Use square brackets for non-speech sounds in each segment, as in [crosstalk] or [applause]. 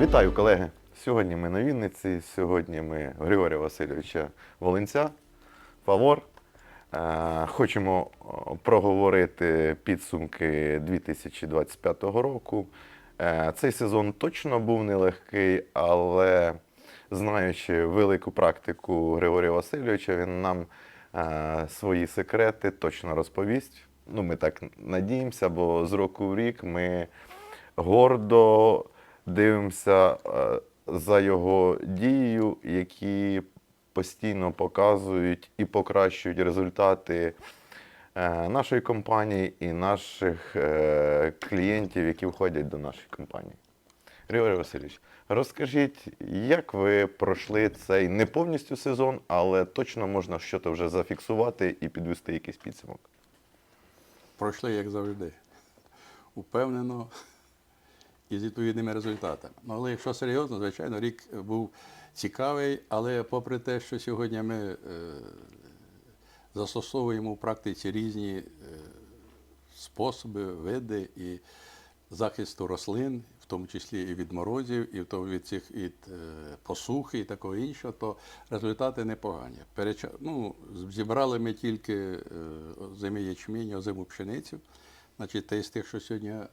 Вітаю, колеги! Сьогодні ми на Вінниці. Сьогодні ми Григорія Васильовича Волинця. Фавор. Е, Хочемо проговорити підсумки 2025 року. Е, Цей сезон точно був нелегкий, але знаючи велику практику Григорія Васильовича, він нам е, свої секрети точно розповість. Ну, ми так надіємося, бо з року в рік ми гордо дивимося е, за його дією, які постійно показують і покращують результати е, нашої компанії і наших е, клієнтів, які входять до нашої компанії. Григорій Васильович, розкажіть, як ви пройшли цей не повністю сезон, але точно можна щось вже зафіксувати і підвести якийсь підсумок? Пройшли, як завжди. Упевнено і з відповідними результатами. Ну, але якщо серйозно, звичайно, рік був цікавий, але попри те, що сьогодні ми е, застосовуємо в практиці різні е, способи, види і захисту рослин, в тому числі і від морозів, і від цих від е, посухи і такого іншого, то результати непогані. Переча... Ну, зібрали ми тільки озимий ячмінь, озиму пшеницю. Значить, те з тих, що сьогодні е,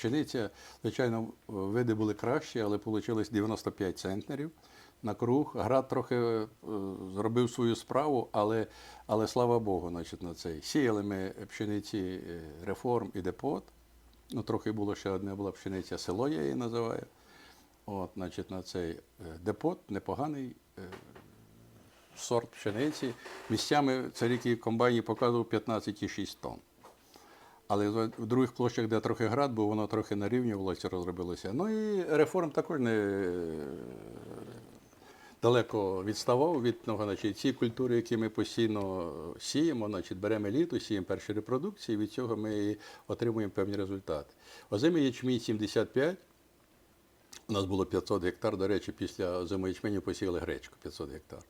пшениця, звичайно, види були кращі, але вийшло 95 центнерів на круг. Град трохи е, зробив свою справу, але, але слава Богу, значить, на цей. Сіяли ми пшениці е, реформ і депот. Ну, трохи було ще одне була пшениця село, я її називаю. От, значить, на цей е, депот непоганий е, сорт пшениці. Місцями це рік комбайні показував 15,6 тонн. Але в других площах, де трохи град, був, воно трохи нарівнювалося, розробилося. Ну і реформ також не далеко відставав від ну, значить, ці культури, які ми постійно сіємо, значить, беремо еліту, сіємо перші репродукції, від цього ми і отримуємо певні результати. Озимий ячмінь 75. У нас було 500 гектар. До речі, після озимої ячменю посіяли гречку 500 гектар.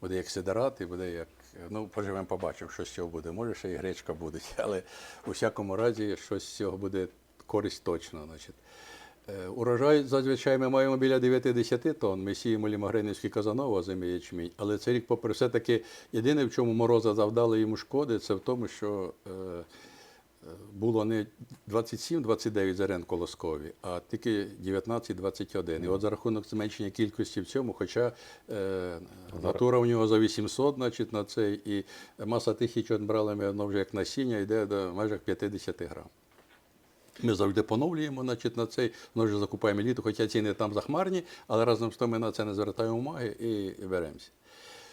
Буде як сидерат і буде як. Ну, поживемо, побачимо, що з цього буде. Може, ще і гречка буде, [laughs] але у всякому разі щось з цього буде користь точно. Значить. Е, Урожай зазвичай ми маємо біля 9-10 тонн. Ми сіємо лімагринівські казанова зимі ячмінь. Але цей рік, попри все таки, єдине, в чому мороза завдали йому шкоди, це в тому, що е, було не 27-29 зерен колоскові, а тільки 19-21. І от за рахунок зменшення кількості в цьому, хоча е, натура у нього за 800, значить, на цей, і маса тих, що брали ми воно вже як насіння, йде до майже 50 грам. Ми завжди поновлюємо значить, на цей, ми вже закупаємо літо, хоча ціни там захмарні, але разом з тим ми на це не звертаємо уваги і беремося.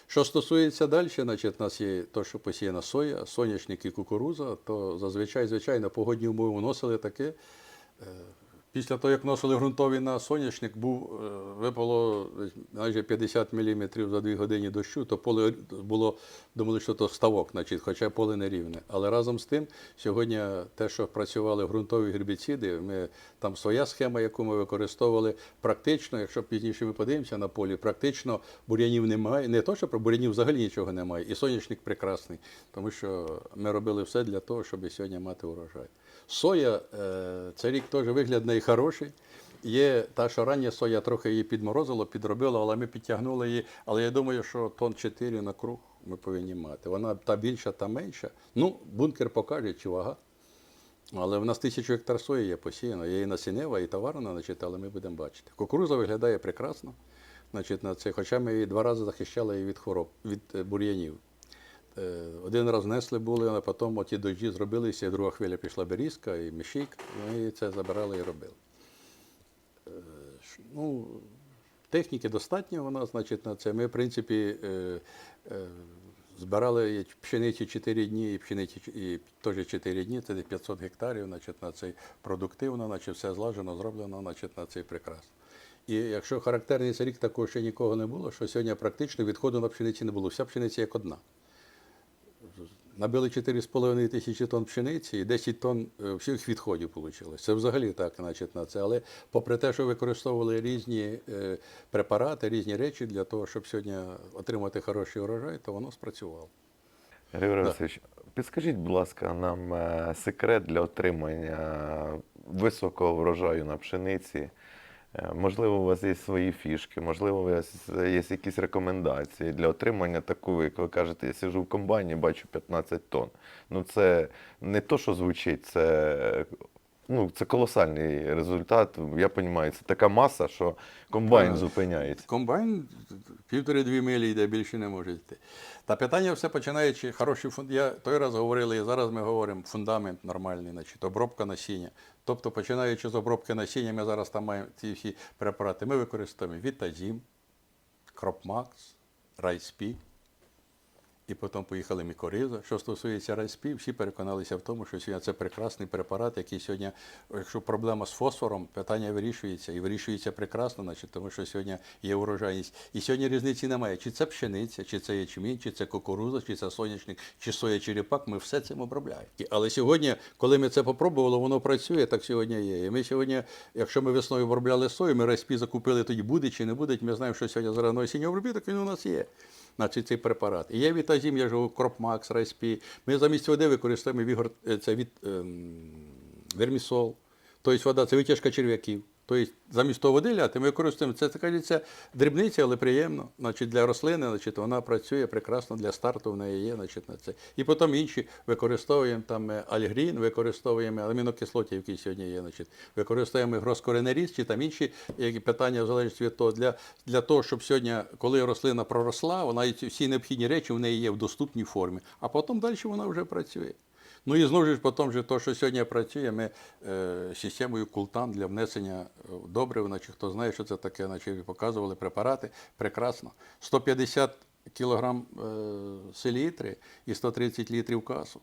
Що стосується далі, значить, у нас є те, що посіяна соя, соняшник і кукуруза, то зазвичай, звичайно, погодні умови вносили таке. Після того, як вносили ґрунтові на соняшник, був, е, випало майже 50 мм за 2 години дощу, то поле було, думали, що то ставок, значить, хоча поле не рівне. Але разом з тим, сьогодні те, що працювали ґрунтові гербіциди, ми, там своя схема, яку ми використовували, практично, якщо пізніше ми подивимося на полі, практично бур'янів немає. Не то, що про бур'янів взагалі нічого немає. І соняшник прекрасний, тому що ми робили все для того, щоб сьогодні мати урожай. Соя, е, цей рік теж вигляд неї хороший. Є та, що рання соя трохи її підморозило, підробило, але ми підтягнули її. Але я думаю, що тон 4 на круг ми повинні мати. Вона та більша, та менша. Ну, бункер покаже, чи вага. Але в нас тисячу гектар сої є посіяно, є і насінева, і товарна, значить, але ми будемо бачити. Кукуруза виглядає прекрасно. Значить, на це, хоча ми її два рази захищали від хвороб, від е, бур'янів. Е, Один раз внесли були, а потім оті дощі зробилися, і друга хвиля пішла берізка і мішік, і це забирали і робили. Е, Ну, техніки достатньо нас, значить, на це. Ми, в принципі, е, збирали пшениці 4 дні, і пшениці і теж 4 дні, це 500 гектарів, значить, на цей продуктивно, значить, все злажено, зроблено, значить, на цей прекрасно. І якщо характерний цей рік такого ще нікого не було, що сьогодні практично відходу на пшениці не було. Вся пшениця як одна. Набили 4,5 тисячі тонн пшениці і 10 тонн е, всіх відходів вийшло. Це взагалі так, значить, на це. Але попри те, що використовували різні е, препарати, різні речі для того, щоб сьогодні отримати хороший урожай, то воно спрацювало. Григорій. Васильович, підскажіть, будь ласка, нам е, секрет для отримання високого врожаю на пшениці. Е, Можливо, у вас є свої фішки, можливо, у вас є якісь рекомендації для отримання такого, як ви кажете, я сижу в комбайні, бачу 15 тонн. Ну це не то, що звучить, це, ну, це колосальний результат. Я розумію, це така маса, що комбайн зупиняється. Комбайн півтори-дві милі йде, більше не може йти. Та питання все починаючи, хороший фунд. Я той раз говорили, і зараз ми говоримо, фундамент нормальний, значить, обробка насіння. Тобто, починаючи з обробки насіння, ми зараз там маємо ці всі препарати. Ми використовуємо Вітазім, Кропмакс, Райспі. І потім поїхали мікориза. Що стосується райспі, всі переконалися в тому, що сьогодні це прекрасний препарат, який сьогодні, якщо проблема з фосфором, питання вирішується і вирішується прекрасно, значить, тому що сьогодні є урожайність. І сьогодні різниці немає. Чи це пшениця, чи це ячмінь, чи це кукуруза, чи це соняшник, чи соя, чи ріпак, ми все цим обробляємо. Але сьогодні, коли ми це попробували, воно працює, так сьогодні є. І ми сьогодні, якщо ми весною обробляли сою, ми райспі закупили, тоді буде чи не буде, ми знаємо, що сьогодні зараз осінній обробіток, він у нас є значить, цей препарат. І є вітазім, я ж говорю, Кропмакс, Райспі. Ми замість води використовуємо вігор, е, це від, ем, вермісол. Тобто вода це витяжка черв'яків. Тобто замість того води ляти ми використовуємо. Це така це дрібниця, але приємно. Значить, для рослини значить, вона працює прекрасно для старту в неї є. Значить, на це. І потім інші використовуємо там е, альгрін, використовуємо амінокислоти, які сьогодні є. Значить, використовуємо гроскоренеріст чи там інші питання в залежності від того. Для, для того, щоб сьогодні, коли рослина проросла, вона всі необхідні речі в неї є в доступній формі, а потім далі вона вже працює. Ну і знову ж потім же то, що сьогодні працює, ми е, системою култан для внесення е, добрив, значить, хто знає, що це таке, значить, показували препарати, прекрасно. 150 кілограм е, селітри і 130 літрів касу.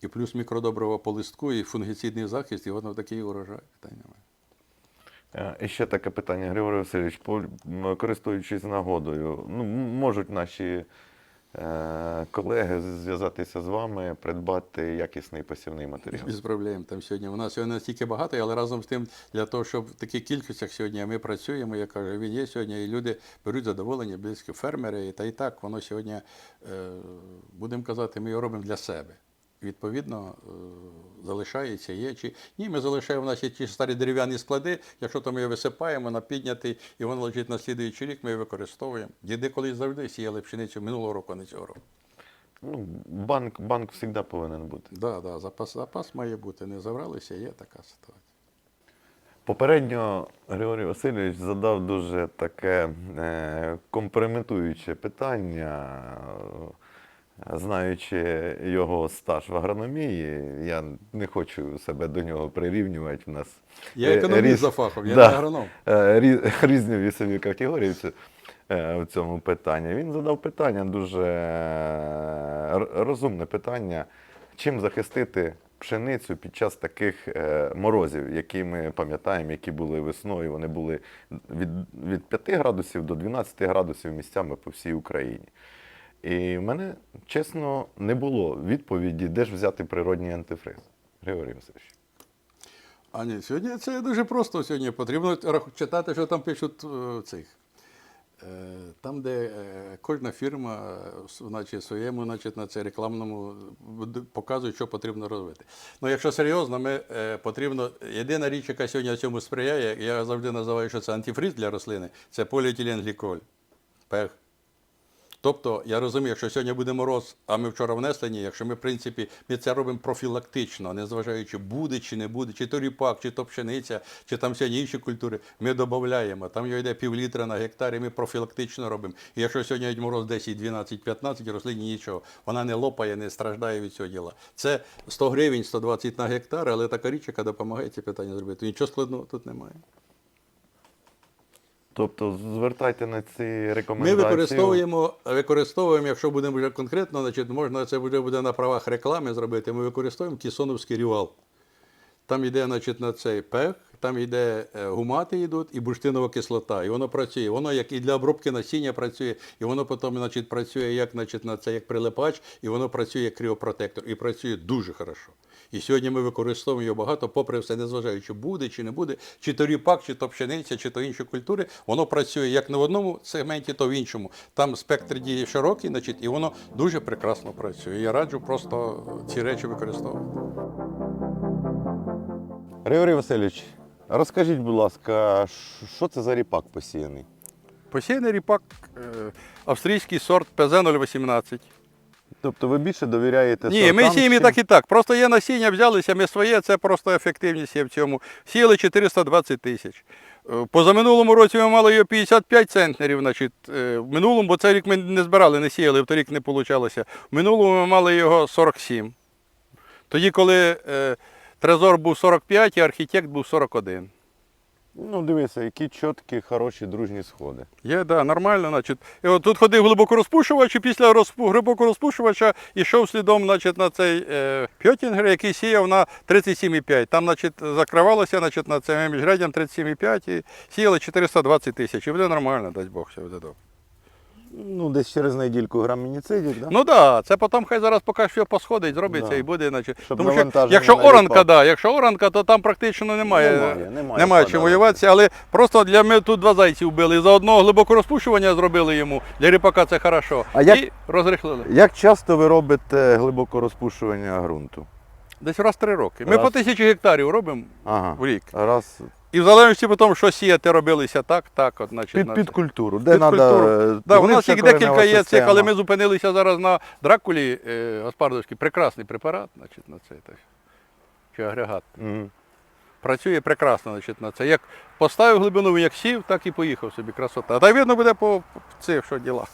І плюс мікродобрива по листку, і фунгіцидний захист, і воно такий урожай. Е, І ще таке питання, Григорій Васильович, користуючись нагодою, ну, можуть наші колеги зв'язатися з вами, придбати якісний посівний матеріал. Без проблем. Там сьогодні. У нас сьогодні настільки багато, але разом з тим, для того, щоб в таких кількостях сьогодні ми працюємо, я кажу, він є сьогодні, і люди беруть задоволення, близькі фермери, та і так воно сьогодні, е, будемо казати, ми його робимо для себе. Відповідно, е, залишається, є чи ні, ми залишаємо в нас ті старі дерев'яні склади. Якщо то ми його висипаємо на піднятий, і воно лежить на слідуючий рік, ми його використовуємо. Діди колись завжди сіяли пшеницю минулого року, а не цього року. Ну, банк, банк завжди повинен бути. Да, да, запас, запас має бути. Не забралися, є така ситуація. Попередньо Григорій Васильович задав дуже таке е, компрометуюче питання. Знаючи його стаж в агрономії, я не хочу себе до нього прирівнювати. У нас Я е, економіст різ- за фахом, я Да. не агроном. Е, [laughs] різні вісові категорії в е, цьому питанні. Він задав питання дуже розумне питання, чим захистити пшеницю під час таких морозів, які ми пам'ятаємо, які були весною. Вони були від, від 5 градусів до 12 градусів місцями по всій Україні. І в мене, чесно, не було відповіді, де ж взяти природній антифриз. Григорій Васильович. А ні, сьогодні це дуже просто сьогодні. Потрібно читати, що там пишуть е, цих. Е, Там, де е, кожна фірма значить, своєму значить, на це рекламному показує, що потрібно робити. Ну, якщо серйозно, ми потрібно. Єдина річ, яка сьогодні цьому сприяє, я завжди називаю, що це антифриз для рослини, це поліетиленгліколь. Тобто, я розумію, якщо сьогодні буде мороз, а ми вчора внесли, ні, якщо ми, в принципі, ми це робимо профілактично, незважаючи, буде чи не буде, чи то ріпак, чи то пшениця, чи там сьогодні інші культури, ми додаємо. Там його йде пів літра на гектар, і ми профілактично робимо. І якщо сьогодні мороз 10, 12, 15, рослині нічого, вона не лопає, не страждає від цього діла. Це 100 гривень, 120 на гектар, але така річ, яка допомагає ці питання зробити. Нічого складного тут немає. Тобто звертайте на ці Ми рекомендації. використовуємо, використовуємо, якщо будемо вже конкретно, значить, можна це вже буде на правах реклами зробити. Ми використовуємо кісоновський рівал. Там йде значить, на цей пех, там йде е, гумати йдуть і бурштинова кислота. І воно працює. Воно як і для обробки насіння працює, і воно потім значить, працює як, значить, на це як прилипач, і воно працює як кріопротектор. І працює дуже хорошо. І сьогодні ми використовуємо його багато, попри все, незважаючи, буде чи не буде, чи то ріпак, чи то пшениця, чи то інші культури, воно працює як не в одному сегменті, то в іншому. Там спектр дії широкий, значить, і воно дуже прекрасно працює. Я раджу просто ці речі використовувати. Григорій Васильович, розкажіть, будь ласка, що це за ріпак посіяний? Посіяний ріпак, е, австрійський сорт ПЗ-018. Тобто ви більше довіряєте Ні, ми сіємо і так і так. Просто є насіння, взялися, ми своє, це просто ефективність є в цьому. Сіяли 420 тисяч. Е, Позаминулому році ми мали його 55 центнерів. Значить, е, в минулому, бо цей рік ми не збирали, не сіяли, в торік не вийшло. В минулому ми мали його 47. Тоді, коли е, Трезор був 45, і архітект був 41. Ну, дивися, які чіткі, хороші, дружні сходи. Є, да, нормально. Значить. І от тут ходив глибокорозпушувач, і після розпу, глибокорозпушувача йшов слідом значить, на цей е, пьотінгер, який сіяв на 37,5. Там значить, закривалося значить, на цим міжряддям 37,5 і сіяли 420 тисяч. І буде нормально, дасть Бог, все буде добре. Ну, десь через недільку грам мініцидів, да? Ну так, да, це потім хай зараз поки все посходить, зробиться Да. і буде. Щоб Тому що якщо оранка, да, якщо оранка, то там практично немає, Немає, немає немає чим воюватися. Але просто для ми тут два зайці вбили. І за одного глибоко розпушування зробили йому. Для ріпака це хорошо. А як- І розрихлили. Як часто ви робите глибоко розпушування ґрунту? Десь раз три роки. Ми Раз. по тисячі гектарів робимо Ага. в рік. Раз І в залежності від того, що сіяти робилися так, так. От, значить, під, на під культуру, де Під треба. культуру. Да, у нас їх декілька є цих, але ми зупинилися зараз на дракулі е, Гаспардовський. Прекрасний препарат, значить, на це. Так. Чи агрегат. Працює прекрасно, значить, на це. Як поставив глибину, як сів, так і поїхав собі. Красота. Та й видно буде по цих, що ділах.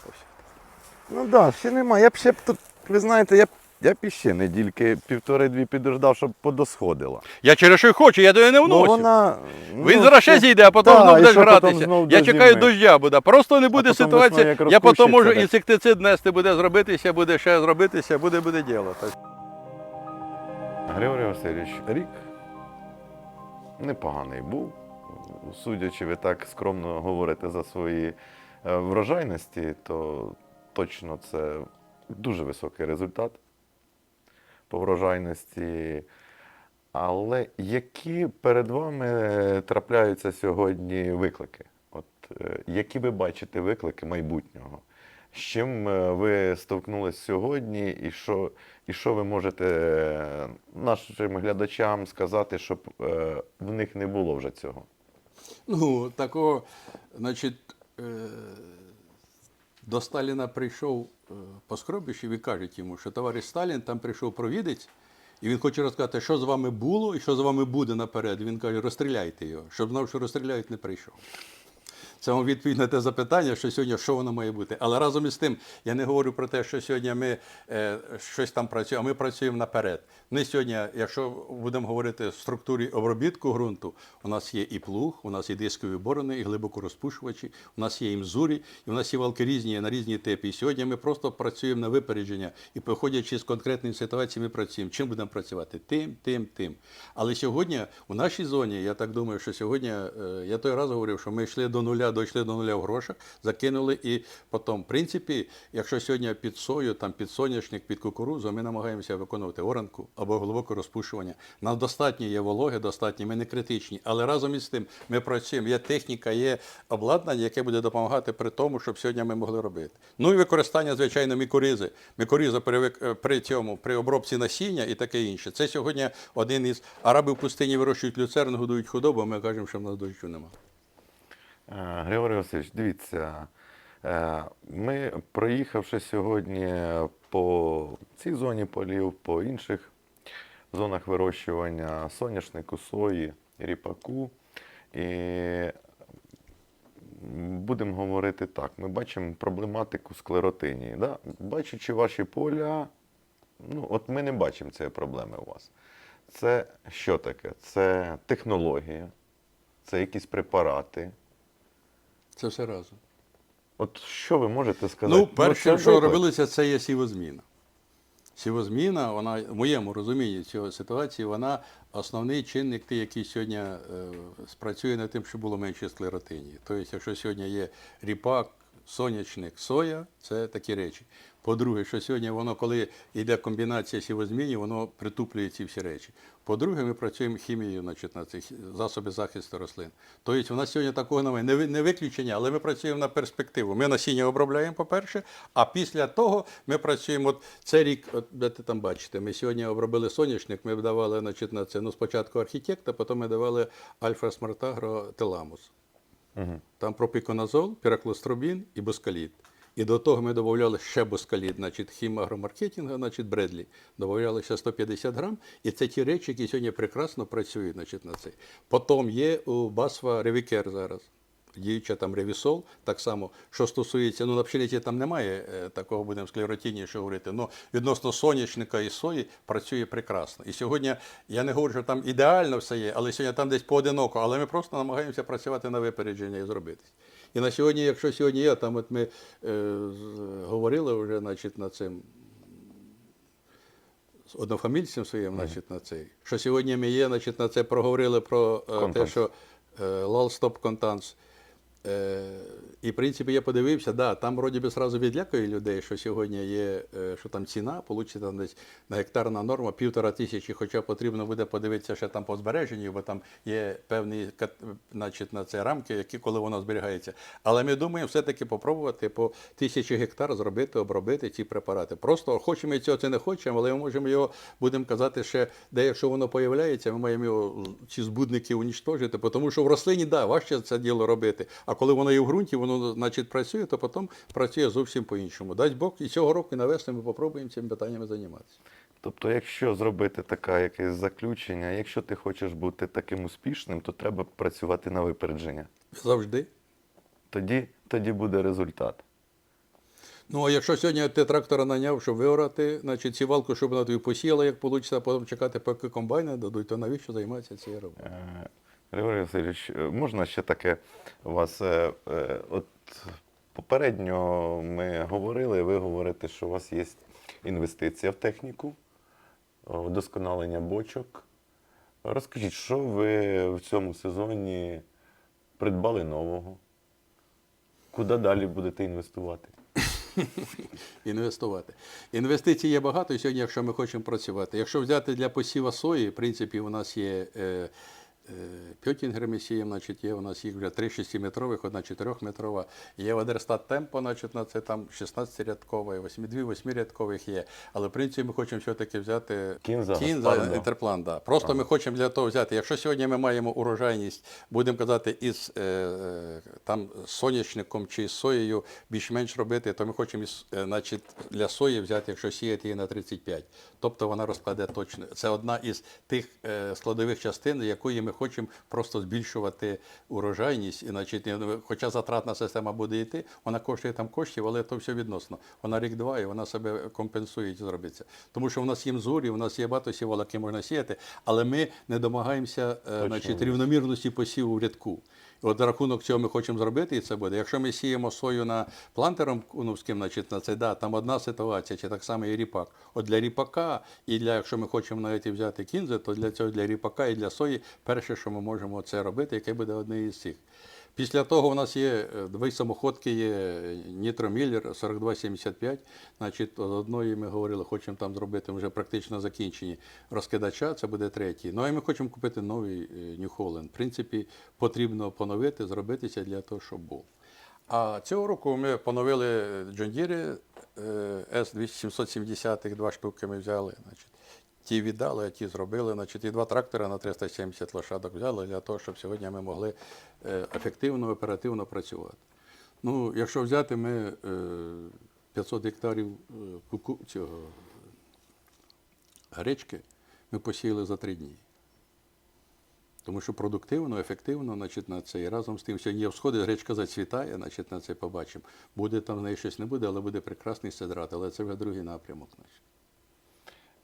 Ну так, да, ще нема. Я б ще б тут, ви знаєте, я б я б іще недільки півтори-дві підождав, щоб подосходила. Я через що й хочу, я до не Ну вносив. вона. Він ну, зараз ще зійде, а потім Да, знов і будеш що потім гратися. знов Я до чекаю зими. дождя буде. Просто не буде потім ситуації. як Я потім можу десь. інсектицид нести, буде зробитися, буде ще зробитися, буде буде діло. Так. Григорій Васильович, рік непоганий був. Судячи, ви так скромно говорите за свої е, врожайності, то точно це дуже високий результат по врожайності. Але які перед вами трапляються сьогодні виклики? От, е, які ви бачите виклики майбутнього? З чим е, ви столкнулись сьогодні, і що, і що ви можете е, нашим глядачам сказати, щоб в них не було вже цього? Ну, такого, значить, до Сталіна прийшов е, Поскробіщів і кажуть йому, що товариш Сталін там прийшов провідець, і він хоче розказати, що з вами було і що з вами буде наперед. Він каже, розстріляйте його, щоб знав, що розстріляють, не прийшов. Це вам відповідь на те запитання, що сьогодні що воно має бути. Але разом із тим, я не говорю про те, що сьогодні ми е, щось там працюємо, а ми працюємо наперед. Ми сьогодні, якщо будемо говорити в структурі обробітку ґрунту, у нас є і плуг, у нас є дискові борони, і глибоко розпушувачі, у нас є і мзурі, і у нас є валки різні на різні типи. І сьогодні ми просто працюємо на випередження і, виходячи з конкретної ситуації, ми працюємо. Чим будемо працювати? Тим, тим, тим. Але сьогодні у нашій зоні, я так думаю, що сьогодні, е, я той раз говорив, що ми йшли до нуля, дійшли до нуля в грошах, закинули і потім, в принципі, якщо сьогодні під сою, там під соняшник, під кукурудзу, ми намагаємося виконувати оранку або глибоке розпушування. Нам достатньо є вологи, достатньо, ми не критичні. Але разом із тим ми працюємо. Є техніка, є обладнання, яке буде допомагати при тому, щоб сьогодні ми могли робити. Ну і використання, звичайно, мікоризи. Мікориза при, е, при цьому, при обробці насіння і таке інше. Це сьогодні один із араби в пустині вирощують люцерн, годують худобу, а ми кажемо, що в нас дощу немає. Е, Григорій Васильович, дивіться, е, ми, проїхавши сьогодні по цій зоні полів, по інших зонах вирощування соняшнику, сої, ріпаку, і будемо говорити так, ми бачимо проблематику склеротинії. Да? Бачачи ваші поля, ну, от ми не бачимо цієї проблеми у вас. Це що таке? Це технологія, це якісь препарати. Це все разом. От що ви можете сказати? Ну, перше, ну, що виклик. робилося, це є сівозміна. Сівозміна, вона в моєму розумінні цього ситуації, вона основний чинник, той, який сьогодні е, спрацює над тим, щоб було менше склеротинії. Тобто, якщо сьогодні є ріпак, соняшник, соя це такі речі. По-друге, що сьогодні воно, коли йде комбінація сівозмінів, воно притуплює ці всі речі. По-друге, ми працюємо хімією значить, на цих засоби захисту рослин. Тобто, у нас сьогодні такого немає. Не, не виключення, але ми працюємо на перспективу. Ми насіння обробляємо, по-перше, а після того ми працюємо. От цей рік, от де ти там бачите, ми сьогодні обробили соняшник, ми давали значить, на це ну, спочатку архітекта, потім ми давали альфа-смартагро теламус. Там пропіконазол, піраклостробін і боскаліт. І до того ми додавали ще боскаліт, значить, хімагромаркетинга, значить, Бредлі. Додавали ще 150 грам. І це ті речі, які сьогодні прекрасно працюють значить, на це. Потім є у Басфа Ревікер зараз. Діюча там ревісол, так само, що стосується, ну на пшениці там немає е, такого, будемо склеротині, що говорити. Ну, відносно соняшника і сої працює прекрасно. І сьогодні я не говорю, що там ідеально все є, але сьогодні там десь поодиноко, але ми просто намагаємося працювати на випередження і зробити. І на сьогодні, якщо сьогодні є, там от ми е, говорили вже, значить, на цим з однофамільцем своїм, значить, на цей. Що сьогодні ми є, значить, на це проговорили про е, те, що е, лал стоп контанс. Е, і, в принципі, я подивився, да, там вроді би сразу відлякує людей, що сьогодні є, е, що там ціна, получиться десь на гектарна норма півтора тисячі, хоча потрібно буде подивитися ще там по збереженню, бо там є певні значить, на це рамки, які коли воно зберігається. Але ми думаємо все-таки попробувати по тисячі гектар зробити, обробити ці препарати. Просто хочемо ми цього це не хочемо, але ми можемо його, будемо казати, ще де якщо воно появляється, ми маємо його ці збудники унічтожити, тому що в рослині да, важче це діло робити. А коли воно є в ґрунті, воно значить працює, то потім працює зовсім по-іншому. Дасть Бог, і цього року і на весну ми попробуємо цими питаннями займатися. Тобто, якщо зробити таке якесь заключення, якщо ти хочеш бути таким успішним, то треба працювати на випередження. Завжди. Тоді, тоді буде результат. Ну, а якщо сьогодні ти трактора наняв, щоб виорати, значить сівалку, щоб вона тобі посіяла, як вийде, а потім чекати, поки комбайни дадуть, то навіщо займатися цією роботою? Григорій Васильович, е, можна ще таке у вас? е, е, От попередньо ми говорили, ви говорите, що у вас є інвестиція в техніку, вдосконалення бочок. Розкажіть, що ви в цьому сезоні придбали нового? Куди далі будете інвестувати? [laughs] інвестувати. Інвестицій є багато сьогодні, якщо ми хочемо працювати. Якщо взяти для посіва сої, в принципі, у нас є пьотінгер ми значить, є у нас їх вже 3 6-метрових, одна 4-метрова. Є Одерстат Темпо, значить, на це там 16-рядкова, 8, 2 8-рядкових є. Але в принципі ми хочемо все-таки взяти Кінза, Кінза інтерплан. Да. Просто ми хочемо для того взяти. Якщо сьогодні ми маємо урожайність, будемо казати, із е, е, там соняшником чи соєю більш-менш робити, то ми хочемо е, значить, для сої взяти, якщо сіяти її на 35. Тобто вона розкладе точно. Це одна із тих е, складових частин, якої ми хочемо просто збільшувати урожайність. І, значить, хоча затратна система буде йти, вона коштує там коштів, але то все відносно. Вона рік-два і вона себе компенсує і зробиться. Тому що в нас є мзурі, у нас є багато сівал, які можна сіяти, але ми не домагаємося е, значить, рівномірності посіву в рядку. От рахунок цього ми хочемо зробити, і це буде. Якщо ми сіємо сою на плантером куновським, значить на це да, там одна ситуація, чи так само і ріпак. От для ріпака, і для якщо ми хочемо навіть взяти кінзи, то для цього для ріпака і для сої перше, що ми можемо це робити, яке буде одне із цих. Після того у нас є е, дві самоходки, є Nitro Miller 4275. Значить, з одної ми говорили, хочемо там зробити вже практично закінчені розкидача, це буде третій. Ну і ми хочемо купити новий е, New В принципі, потрібно поновити, зробитися для того, щоб був. А цього року ми поновили John Deere S770, два штуки ми взяли. Значить, ті віддали, а ті зробили. Значить, і два трактори на 370 лошадок взяли для того, щоб сьогодні ми могли е, ефективно, оперативно працювати. Ну, якщо взяти, ми е, 500 гектарів е, куку, цього, гречки ми посіяли за три дні. Тому що продуктивно, ефективно, значить, на це. І разом з тим, сьогодні є всходи, гречка зацвітає, значить, на це побачимо. Буде там в неї щось не буде, але буде прекрасний сидрат, але це вже другий напрямок. Значить.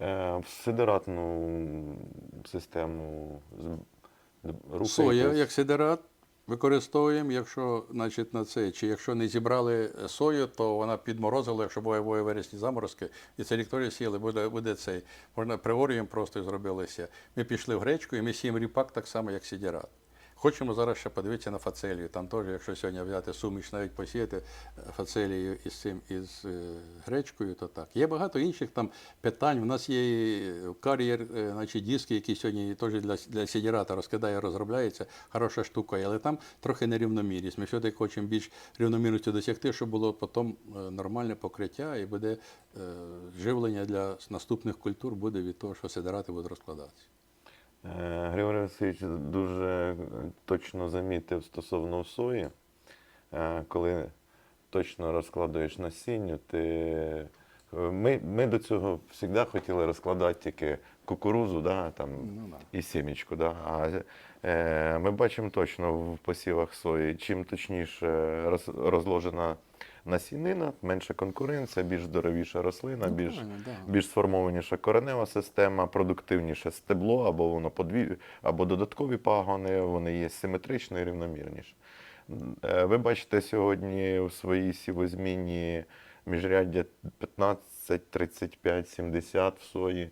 Е, В сидератну систему рухаєтесь? Соя як сидерат використовуємо, якщо значить, на це, чи якщо не зібрали сою, то вона підморозила, якщо буває вересні заморозки, і це лікторію сіяли, буде, буде цей. Можна приорієм просто і зробилося. Ми пішли в гречку і ми сіємо ріпак так само, як сидерат. Хочемо зараз ще подивитися на фацелію. Там теж, якщо сьогодні взяти суміш, навіть посіяти е, фацелію із цим із е, гречкою, то так. Є багато інших там питань. У нас є е, кар'єр, значить, диски, які сьогодні теж для, для сідірата розкидає, розробляється. Хороша штука, але там трохи нерівномірність. Ми все-таки хочемо більш рівномірності досягти, щоб було потім нормальне покриття і буде живлення для наступних культур буде від того, що сидирати будуть розкладатися. Е, Васильович дуже точно замітив стосовно сої. Е, Коли точно розкладуєш насінню, ти... е, ми, ми до цього завжди хотіли розкладати тільки кукурузу да, там, Ну, да. і сімечку. Да? А е, ми бачимо точно в посівах сої, чим точніше роз, розложена насінина, менша конкуренція, більш здоровіша рослина, Ну, більш правильно, да. більш сформованіша коренева система, продуктивніше стебло, або воно подві... або додаткові пагони, вони є симетрично і рівномірніше. Ви бачите сьогодні у своїй сівозміні міжряддя 15, 35, 70 в сої.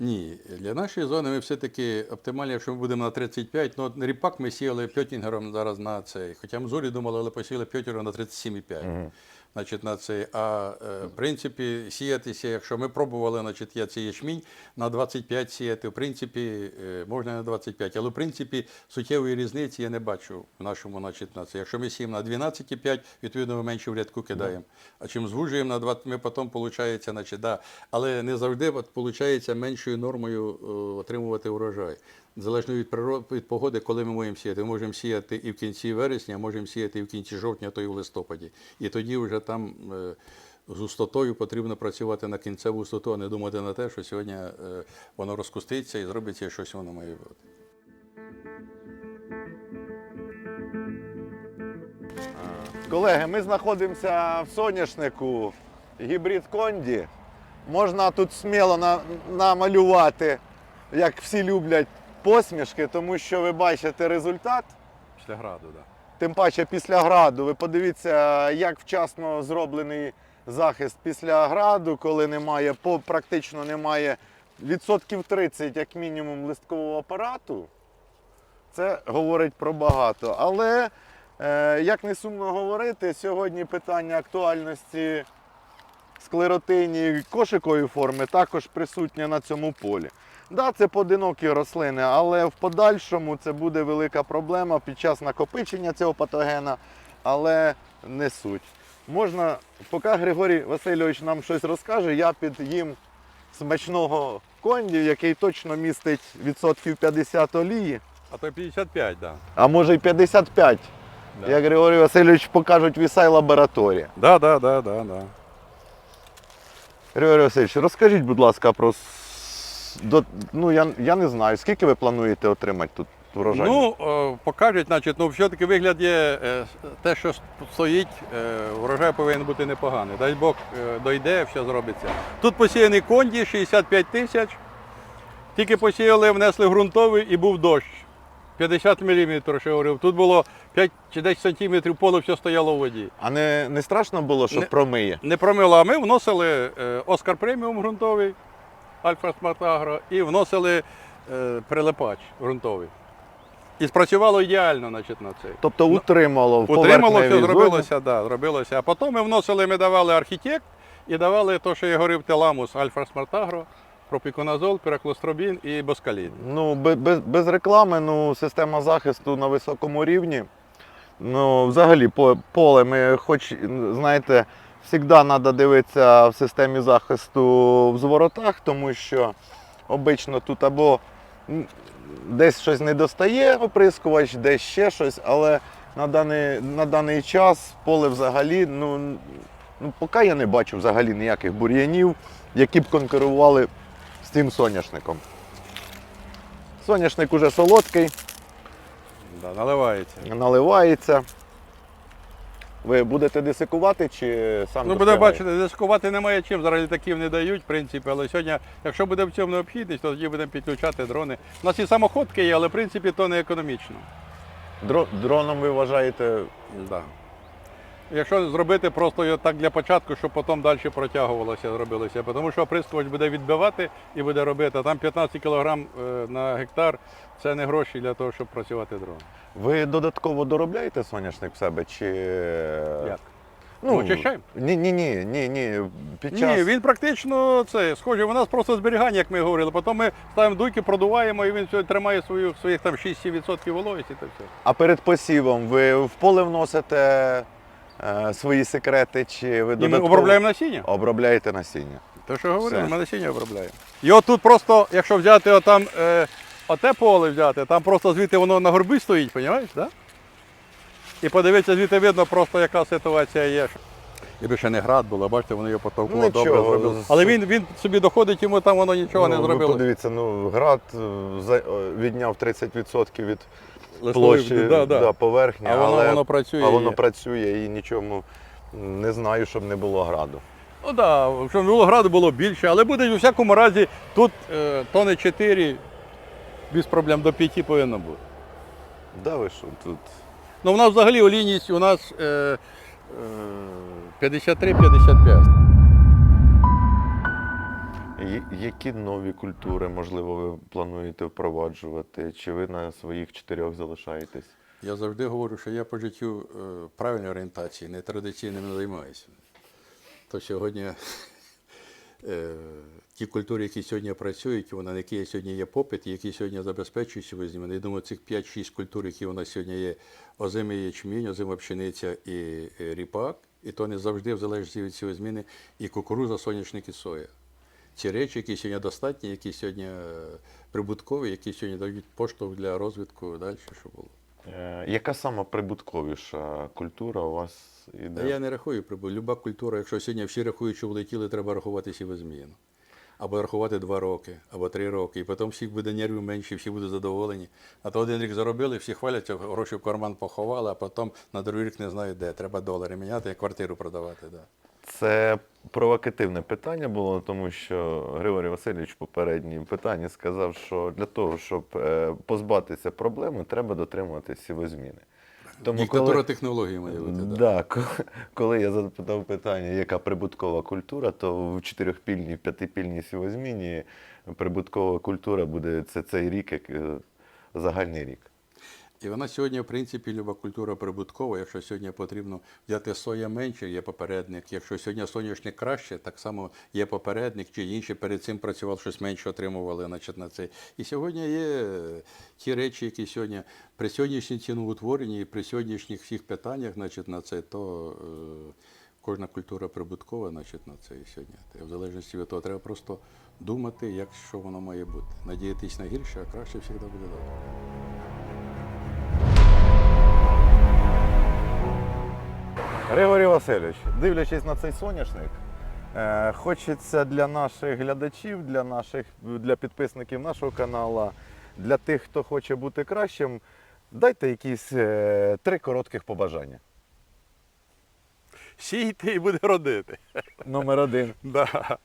Ні, для нашої зони ми все-таки оптимальні, якщо ми будемо на 35, ну ріпак ми сіяли пьотінгером зараз на цей. Хоча Мзурі думали, але посіяли пьотінгером на 37,5. Значить, на цей. А е, в принципі, сіятися, якщо ми пробували, значить, я цей ячмінь на 25 сіяти, в принципі, е, можна на 25. Але в принципі суттєвої різниці я не бачу в нашому, значить, на це. Якщо ми сіємо на 12,5, відповідно, ми менше в рядку кидаємо. А чим звужуємо на 20, ми потім, виходить, значить, да. але не завжди виходить меншою нормою е, отримувати урожай. Залежно від природи, від погоди, коли ми можемо сіяти. Ми можемо сіяти і в кінці вересня, можемо сіяти і в кінці жовтня, то і в листопаді. І тоді вже там е, з густотою потрібно працювати на кінцеву густоту, а не думати на те, що сьогодні е, воно розкуститься і зробиться щось воно має бути. Колеги, ми знаходимося в соняшнику гібрид Конді. Можна тут сміло на- намалювати, як всі люблять, посмішки, тому що ви бачите результат. Після граду, так. Тим паче після граду. Ви подивіться, як вчасно зроблений захист після граду, коли немає, по, практично немає відсотків 30, як мінімум, листкового апарату. Це говорить про багато. Але, е, як не сумно говорити, сьогодні питання актуальності склеротині кошикової форми також присутнє на цьому полі. Да, це поодинокі рослини, але в подальшому це буде велика проблема під час накопичення цього патогена, але не суть. Можна, поки Григорій Васильович нам щось розкаже, я під'їм смачного конді, який точно містить відсотків 50 олії, А то 55, так. а може й 55. Да. Як Григорій Васильович покажуть в Ісай лабораторії. Да, да, да, да, да. Григорій Васильович, розкажіть, будь ласка, про до, ну, я, я не знаю, скільки ви плануєте отримати тут врожай? Ну, е, покажуть, значить, ну все-таки вигляд є е, те, що стоїть, е, врожай повинен бути непоганий. Дай Бог дойде, все зробиться. Тут посіяний конді 65 тисяч. Тільки посіяли, внесли ґрунтовий і був дощ. 50 мм, що я говорив. Тут було 5 чи 10 сантиметрів поле все стояло в воді. А не, не страшно було, що Не- промиє? Не промило, а ми вносили Оскар преміум ґрунтовий, Альфа Смарт Агро, і вносили е, прилипач ґрунтовий. І спрацювало ідеально значить, на цей. Тобто утримало в Утримало, все зробилося, да, зробилося. А потім ми вносили, ми давали архітект і давали те, що я говорив, теламус, Альфа Смарт Агро, пропіконазол, піраклостробін і боскалін. Ну, без, без, реклами, ну, система захисту на високому рівні. Ну, взагалі, по- поле ми хоч, знаєте, завжди треба дивитися в системі захисту в зворотах, тому що обично тут або десь щось не достає оприскувач, десь ще щось, але на даний, на даний час поле взагалі, ну, ну, поки я не бачу взагалі ніяких бур'янів, які б конкурували з цим соняшником. Соняшник уже солодкий, Да, наливається. наливається. Ви будете десикувати чи сам Ну, буде бачити, дискувати немає чим, зараз літаків не дають, в принципі, але сьогодні, якщо буде в цьому необхідність, то тоді будемо підключати дрони. У нас і самоходки є, але в принципі то не економічно. Дро- Дроном ви вважаєте. Да. Якщо зробити просто його так для початку, щоб потім далі протягувалося, зробилося. Тому що оприскувач буде відбивати і буде робити. А там 15 кг на гектар це не гроші для того, щоб працювати дрон. Ви додатково доробляєте соняшник в себе чи. Як? Ну, Очищаємо? Ні, ні, ні, ні, ні. Під час... Ні, він практично це схоже. У нас просто зберігання, як ми говорили. Потім ми ставимо дуйки, продуваємо, і він тримає свою своїх там 6-7% вологості. Та все. А перед посівом ви в поле вносите е, свої секрети, чи ви І ми обробляємо насіння. обробляєте насіння? Те, що говорили, ми насіння обробляємо. І от тут просто, якщо взяти отам, е, оте поле взяти, там просто звідти воно на горбі стоїть, розумієш? Да? І подивитися, звідти видно просто, яка ситуація є. Якби ще не град було, бачите, воно його потовкло, Ну, добре нічого, зробило. з- Але він, він собі доходить, йому там воно нічого ну, не Ви зробило. подивіться, ну, град е, е, відняв 30% від площі да, да. да, поверхні, А воно- але воно працює а воно працює і нічому не знаю, щоб не було граду. Ну так, да, щоб було граду було більше, але буде у всякому разі тут е, тони 4 без проблем до 5 повинно бути. Да, ви що тут? Ну, у нас взагалі олійність у нас е, е, 53-55. Я- Які нові культури, можливо, ви плануєте впроваджувати? Чи ви на своїх чотирьох залишаєтесь? Я завжди говорю, що я по життю е, правильної орієнтації, не традиційним не займаюся. То сьогодні ті культури, які сьогодні працюють, вони, на які сьогодні є попит, які сьогодні забезпечують сьогодні. Я думаю, цих 5-6 культур, які у нас сьогодні є, озимий ячмінь, озима пшениця і е, ріпак, і то не завжди в залежності від цієї зміни, і кукуруза, соняшник соя. Ці речі, які сьогодні достатні, які сьогодні е, прибуткові, які сьогодні дають поштовх для розвитку далі, що було. Е, Яка сама прибутковіша культура у вас іде? Я не рахую прибут. Люба культура, якщо сьогодні всі рахують, що влетіли, треба рахувати сівозміну. Або рахувати два роки, або три роки. І потім всіх буде нервів менше, всі будуть задоволені. А то один рік заробили, всі хваляться, гроші в карман поховали, а потім на другий рік не знають де. Треба долари міняти і квартиру продавати. Да. Це провокативне питання було, тому що Григорій Васильович в попереднім питанні сказав, що для того, щоб е, позбатися проблеми, треба дотримуватися сівозміни. Тому Диктатура технології має бути. Да. Да, коли, коли я запитав питання, яка прибуткова культура, то в чотирьохпільній, п'ятипільній сівозміні прибуткова культура буде це цей рік, як е, загальний рік. І вона сьогодні, в принципі, люба культура прибуткова. Якщо сьогодні потрібно взяти соя менше, є попередник. Якщо сьогодні соняшник краще, так само є попередник, чи інші перед цим працював, щось менше отримували значить, на це. І сьогодні є е, ті речі, які сьогодні при сьогоднішній ціноутворенні і при сьогоднішніх всіх питаннях, значить, на це, то е, кожна культура прибуткова, значить, на це і сьогодні. В залежності від того, треба просто думати, як що воно має бути. Надіятись на гірше, а краще завжди буде добре. Григорій Васильович, дивлячись на цей соняшник, е, хочеться для наших глядачів, для наших для підписників нашого каналу, для тих, хто хоче бути кращим, дайте якісь е, три коротких побажання. Сійте і буде родити. Номер один, [laughs] Да.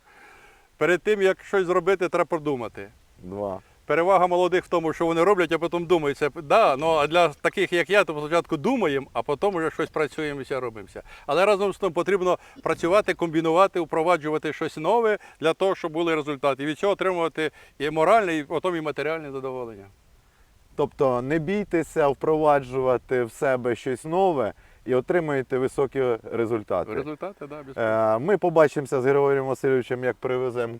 Перед тим, як щось зробити, треба подумати. два. Перевага молодих в тому, що вони роблять, а потім думають. Да, ну, а для таких, як я, то спочатку думаємо, а потім вже щось працюємося, робимося. Але разом з тим потрібно працювати, комбінувати, впроваджувати щось нове для того, щоб були результати. І від цього отримувати і моральне, і потім і матеріальне задоволення. Тобто не бійтеся впроваджувати в себе щось нове і отримаєте високі результати. Результати, да, без Е, Ми побачимося з Григорієм Васильовичем, як привеземо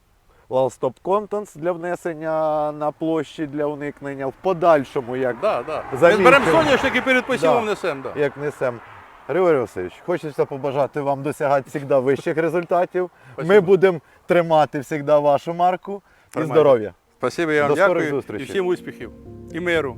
Wallstop Contents для внесення на площі для уникнення. В подальшому, як, Да, да. Замітив. зберемо соняшник і перед посівом Да. несемо. Да. як несемо. Григорій Васильович, хочеться побажати вам досягати завжди вищих результатів. Ми будемо тримати завжди вашу марку і здоров'я. Спасибо, я вам До дякую. зустрічей. І всім успіхів. І миру.